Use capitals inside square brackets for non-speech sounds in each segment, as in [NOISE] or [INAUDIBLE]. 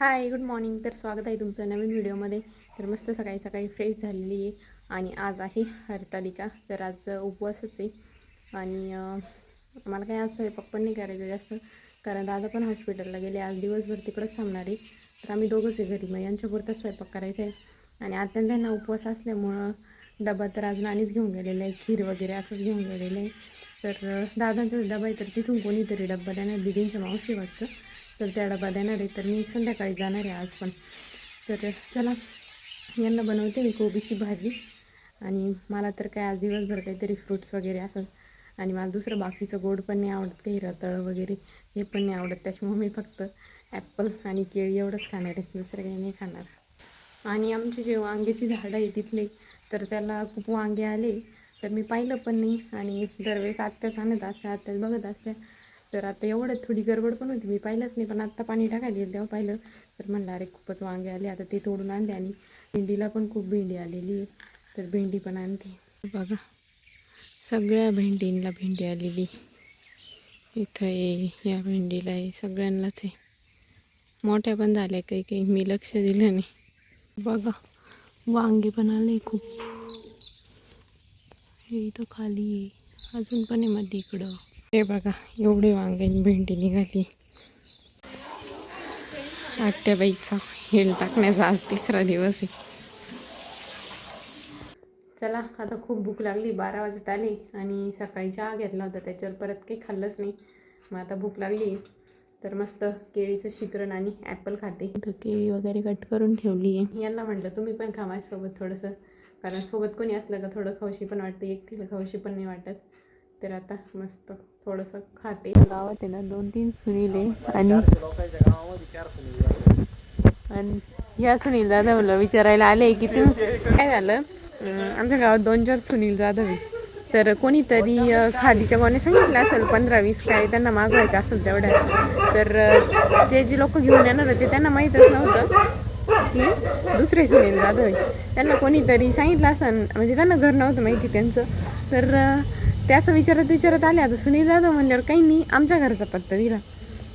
Hi good morning तर स्वागत आहे तुमचं नवीन व्हिडिओमध्ये. तर मस्त सकाळी सकाळी फ्रेश झालेली आहे आणि आज आहे हरतालिका. तर आज उपवासच आहे. आणि मला काही आज स्वयंपाक पण नाही करायचं जास्त कारण दादा पण हॉस्पिटलला गेले. आज दिवसभर तिकडंच थांबणार आहे. तर आम्ही दोघंच आहे घरी. मग यांच्यापुरता स्वयंपाक करायचा आहे. आणि आता त्यांना उपवास असल्यामुळं डबा तर आज नाणीच घेऊन गेलेला आहे. खीर वगैरे असंच घेऊन गेलेलं आहे. तर अं, दादांचा डबा आहे तर तिथून कोणीतरी डब्बा त्यांना दिदींच्या मावशी वाटतं. तर त्या डबा देणार आहे. तर मी संध्याकाळी जाणार आहे आज पण. तर चला यांना बनवते मी कोबीची भाजी. आणि मला तर काय आज दिवसभर काहीतरी फ्रुट्स वगैरे असं. आणि मला दुसरं बाकीचं गोड पण नाही आवडत काही रताळ वगैरे हे पण नाही आवडत. त्याच्यामुळे मी फक्त ॲपल आणि केळी एवढंच खाणार आहे. दुसरं काही नाही खाणार. आणि आमचे जे वांग्याची झाडं आहे तिथले तर त्याला खूप वांगे आले. तर मी पाहिलं पण नाही. आणि दरवेळेस आत्याच आणत असते आत्याच बघत असत्या तर आता एवढं थोडी गडबड पण होती. मी पाहिलंच नाही पण आत्ता पाणी टाकायला गेलं तेव्हा पाहिलं. तर म्हणलं अरे खूपच वांगे आले. आता ते तोडून आणते आणि भेंडीला पण खूप भेंडी आलेली आहे. तर भेंडी पण आणते. बघा सगळ्या भेंडींना भेंडी आलेली. इथं आहे या भेंडीला आहे सगळ्यांनाच आहे. मोठ्या पण झाल्या काही काही. मी लक्ष दिलं नाही. बघा वांगे पण आले खूप. हे इथं खाली अजून पण आहे मध्ये इकडं. हे बघा एवढे वांग्यानी भेंडी निघाली. आट्याबाईचा हेल टाकण्याचा आज तिसरा दिवस आहे. चला आता खूप भूक लागली बारा वाजत आली आणि सकाळी चहा घेतला होता त्याच्यावर परत काही खाल्लंच नाही. मग आता भूक लागली. तर मस्त केळीचं शिकरण आणि ॲपल खाते. तर केळी वगैरे कट करून ठेवली आहे. यांना म्हटलं तुम्ही पण खा माझ्यासोबत थोडंसं. कारण सोबत कोणी असलं का थोडं खावशी पण वाटतं एकटीला खावशी पण नाही वाटत. तर आता मस्त थोडंसं खाते. गावात आहे ना दोन तीन सुनील आणि आणि या सुनील जाधवला विचारायला आले की तू काय झालं? आमच्या गावात दोन चार सुनील जाधव आहे. तर कोणीतरी खादीच्या कोणी सांगितलं असेल पंधरा वीस काय त्यांना मागवायचं असेल तेवढ्या. तर ते जे लोक घेऊन येणार होते त्यांना माहीतच नव्हतं की दुसरे सुनील जाधव आहे त्यांना कोणीतरी सांगितलं असेल म्हणजे त्यांना घर नव्हतं माहिती त्यांचं. तर ते असं विचारत विचारत आले आता सुनील जाधव म्हणल्यावर काही नाही आमच्या घरचा पत्ता दिला.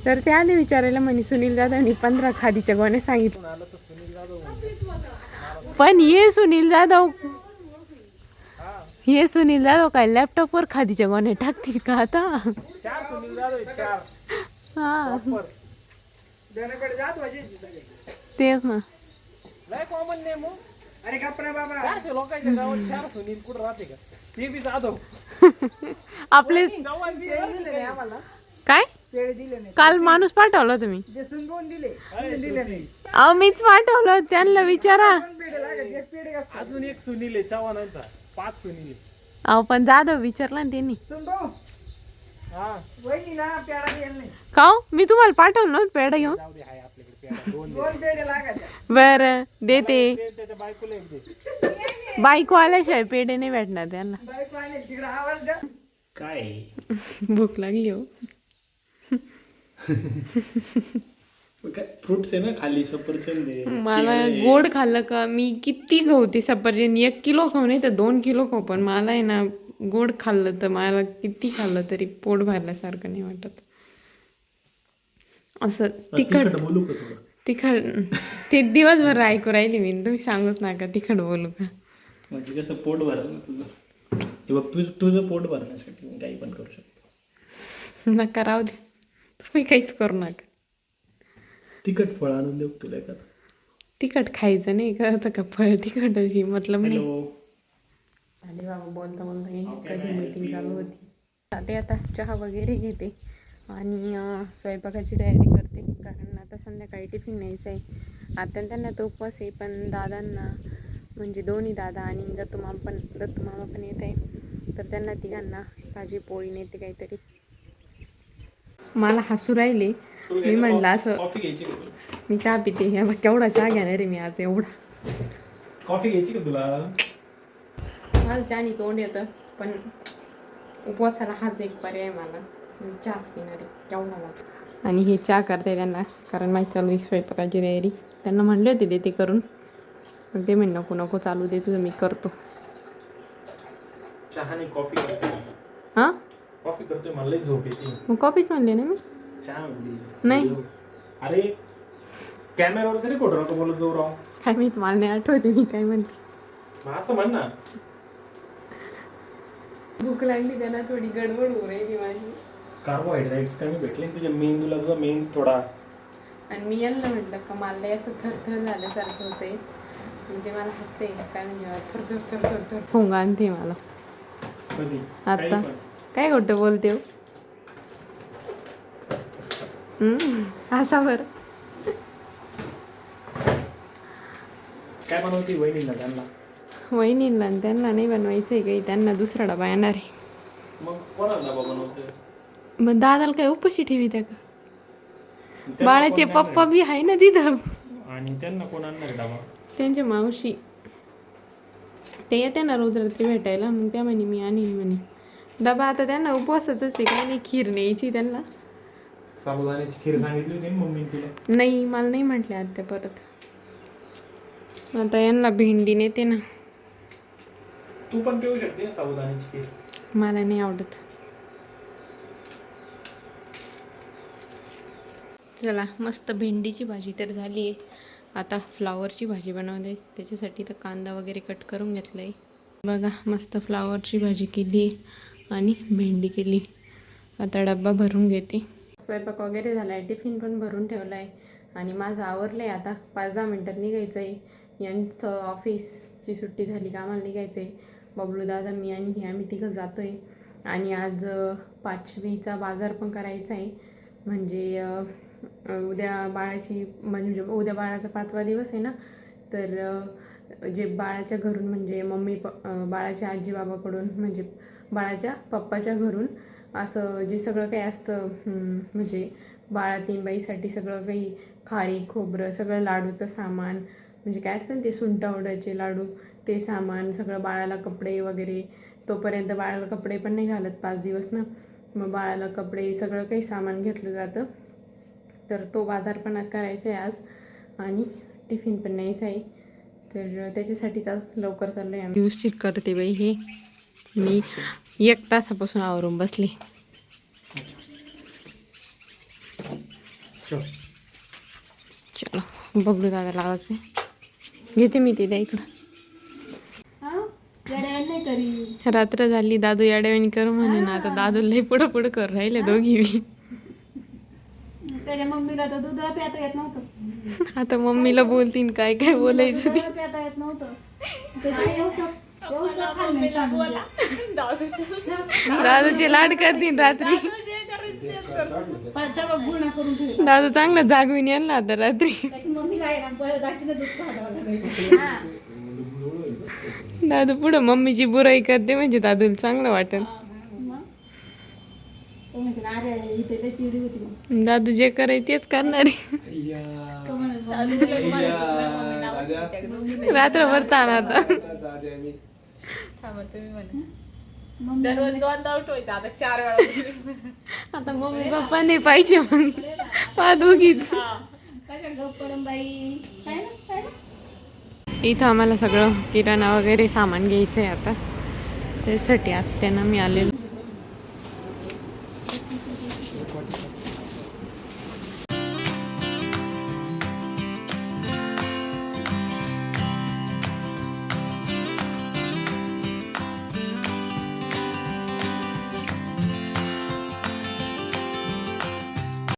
तर ते आले विचारायला म्हणे सुनील जाधवनी पंधरा खादीच्या गोण्या सांगितलं पण ये सुनील जाधव. हे सुनील जाधव काय लॅपटॉपवर खादीच्या गोण्या टाकतील का आता? चार सुनील जाधव आहेत, चार. हा. तेच ना. नेम अरे बाबा. चारशे लोकांच्या गावात चार सुनील कुठं राहते का? ते बी जाधव. [LAUGHS] आपले काय? पेढे दिले नाही. काल माणूस पाठवला तुम्ही. अहो मीच पाठवलं त्यांना विचारा. अजून एक सुनील आहे चव्हाणांचा. पाच सुनील. अहो पण जाधव विचारला ना त्यांनी. हा. ना का हो? मी तुम्हाला पाठवलं नव्हतं पेढा घेऊन? जाऊ दे हाय आपल्याकडे पेढा. दोन दोन पेढे लागत. बरं देते. [LAUGHS] बाईक आल्याशिवाय पेढे नाही भेटणार त्यांना. बायको आणि तिकडे आवाज द्या काय? भूक लागली हो. फ्रुट्स आहे ना खाली सफरचंद आहे मला गोड खाल्लं का मी किती खाऊ ते सफरचंद. एक किलो खाऊ नाही तर दोन किलो खाऊ पण मला आहे ना गोड खाल्लं तर मला किती खाल्लं तरी पोट भरल्यासारखं नाही वाटत. असं तिखट तिखट बोलू का थोडं? तिखट ते दिवसभर ऐकू राहिली मी तुम्ही सांगूच नका तिखट बोलू का? म्हणजे कसं पोट भरलं ना तुझं. हे बघ तुझं तुझं पोट भरण्यासाठी मी काही पण करू शकतो. नका राहू दे. तुम्ही काहीच करू नका. तिखट फळ आणून देऊ तुला एखादं? तिखट खायचं नाही कळतं का फळ तिखट अशी मतलब नाही हॅलो. आणि बाबा बोलता बोलता यांची कधी मीटिंग चालू होती. ते आता चहा वगैरे घेते. आणि स्वयंपाकाची तयारी करते. कारण आता संध्याकाळी टिफिन न्यायचं आहे आता त्यांना तो उपवास आहे पण दादांना म्हणजे दोन्ही दादा आणि दत्तू मामा पण दत्तू मामा पण येत आहे. तर त्यांना तिघांना भाजी पोळी नेते काहीतरी. मला हसू राहिले. मी म्हणलं असं मी चहा पिते. केवढा चहा घेणार आहे मी आज एवढा. कॉफी घ्यायची का तुला? मला चहानी तोंड येतं पण उपवासाला हाच एक पर्याय मला. मी चहाच पिणार आहे केवढा लागतो आणि हे चहा करते त्यांना कारण माझी चालू आहे स्वयंपाकाची तयारी. त्यांना म्हणले होते देते करून. पण ते म्हण नको नको चालू दे तुझं मी करतो. चहाने कॉफी करते हां? कॉफी करतोय मला लई झोप येते. मग कॉफीच म्हणले ना मी. चहा म्हणली. नाही. अरे कॅमेरावर तरी खोटं नको बोलत जाऊ राव. काय माहीत मला नाही आठवते मी काय म्हणते. मग असं म्हण ना. भूक लागली त्यांना थोडी गडबड होऊ राहिली माझी. कार्बोहायड्रेट्स कमी भेटले ना तुझ्या मेंदूला तुझा मेंद थोडा. आणि मी यांना म्हटलं का मला लय असं थरथर झाल्यासारखं होतंय. ते मला हसते काय म्हणजे थर थर थर थर थर सोंग आणते मला. कधी? आता? काय खोटं बोलते हो? हम्म, असा बरं. काय बनवती वहिनीला त्यांना? वहिनीला आणि त्यांना नाही बनवायचं आहे काही त्यांना दुसरा डबा येणार आहे. मग दादाला काय उपशी ठेवी त्या का? बाळाचे पप्पा बी आहे ना तिथं? आणि त्यांना कोण आणणार डबा त्यांच्या मावशी. ते येते ना रोज रात्री भेटायला मग त्या म्हणे मी आणीन म्हणे. डबा आता त्यांना उपवासाच आहे काय नाही खीर न्यायची त्यांना. साबुदाण्याची खीर सांगितली होती ना मम्मी तुला? नाही मला नाही म्हटले आता परत. आता यांना भेंडी नेते ना. तू पण पिऊ शकते साबुदाण्याची खीर? मला नाही आवडत. चला मस्त भेंडीची भाजी तर झाली आहे आता फ्लावरची भाजी बनवते. त्याच्यासाठी तर कांदा वगैरे कट करून घेतला आहे बघा मस्त फ्लावरची भाजी केली आणि भेंडी केली. आता डब्बा भरून घेते. स्वयंपाक वगैरे झाला आहे टिफिन पण भरून ठेवला आहे आणि माझं आवरलं आहे आता. पाच दहा मिनटात निघायचं आहे यांचं ऑफिसची सुट्टी झाली का आम्हाला निघायचं आहे बबलू दादा मी आणि हे आम्ही तिघं जातो आहे आणि आज पाचवीचा बाजार पण करायचा आहे म्हणजे उद्या बाळाची म्हणजे उद्या बाळाचा पाचवा दिवस आहे ना तर जे बाळाच्या घरून म्हणजे मम्मी प बाळाच्या आजी बाबाकडून म्हणजे बाळाच्या पप्पाच्या घरून असं जे सगळं काही असतं म्हणजे बाळा तीन बाईसाठी सगळं काही खारी खोबरं सगळं लाडूचं सामान म्हणजे काय असतं ना ते सुंटावड्याचे लाडू ते सामान सगळं बाळाला कपडे वगैरे तोपर्यंत बाळाला कपडे पण नाही घालत पाच दिवस ना मग बाळाला कपडे सगळं काही सामान घेतलं जातं. तर तो बाजार पण करायचा आहे आज आणि टिफिन पण न्यायचा आहे. तर त्याच्यासाठीच आज लवकर चाललो आहे आम्ही उशीर करते बाई हे. मी एक तासापासून आवरून बसले. चल. चलो बबलू दादाला आवाज दे. घेते मी ते द्या इकडं. रात्र झाली दादू याड्यावानी कर म्हणे ना आता दादू लई पुढं पुढं कर राहिले दोघी बी. त्याच्या मम्मीला तर दूध प्याता येत नव्हतं. आता मम्मीला बोलतीन काय काय बोलायचं ते. दूध प्याता येत नव्हतं. दादूचे लाड करतीन रात्री. दादू चांगला जागवीन यांना आता रात्री. त्याची मम्मीला आहे ना पहिलं दाखीनं दूध काढावं लागायचं दादू पुढं मम्मीची बुराई करते म्हणजे दादूला चांगलं वाटेल मग तो म्हणशील, अरे इथे लय चिडी होती मग. दादू जे कराय तेच करणार [LAUGHS] रात्रभर ताण आता आता आता मम्मी पप्पा नाही पाहिजे मग. पा दोघीच कशा गप्प पडून बाई काय ना काय ना इथं आम्हाला सगळं किराणा वगैरे सामान घ्यायचं आहे आता त्यासाठी आत्यानं मी आलेलो